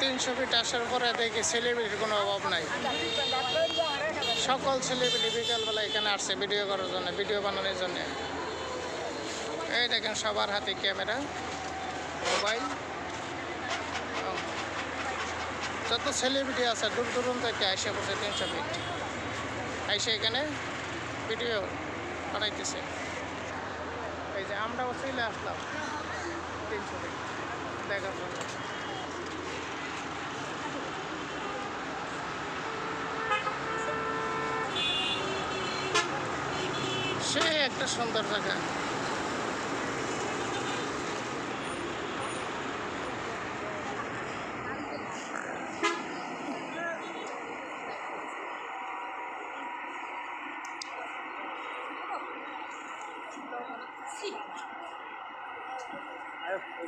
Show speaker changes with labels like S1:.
S1: তিনশো ফিট আসার পরে দেখি সেলিব্রিটির কোনো অভাব নাই। সকল সেলিব্রিটি বিকালবেলা এখানে আসছে ভিডিও করার জন্য ভিডিও বানানোর জন্য। এই দেখেন সবার হাতে ক্যামেরা, মোবাইল। যত সেলিব্রিটি আছে, দূর দূরান্ত থেকে আইসে বসে তিনশো ফিট আইসে এখানে ভিডিও বানাইতেছে। এই যে আমরাও চলে আসলাম তিনশো ফিট দেখার জন্য। একটা সুন্দর জায়গা। আয়ো ওই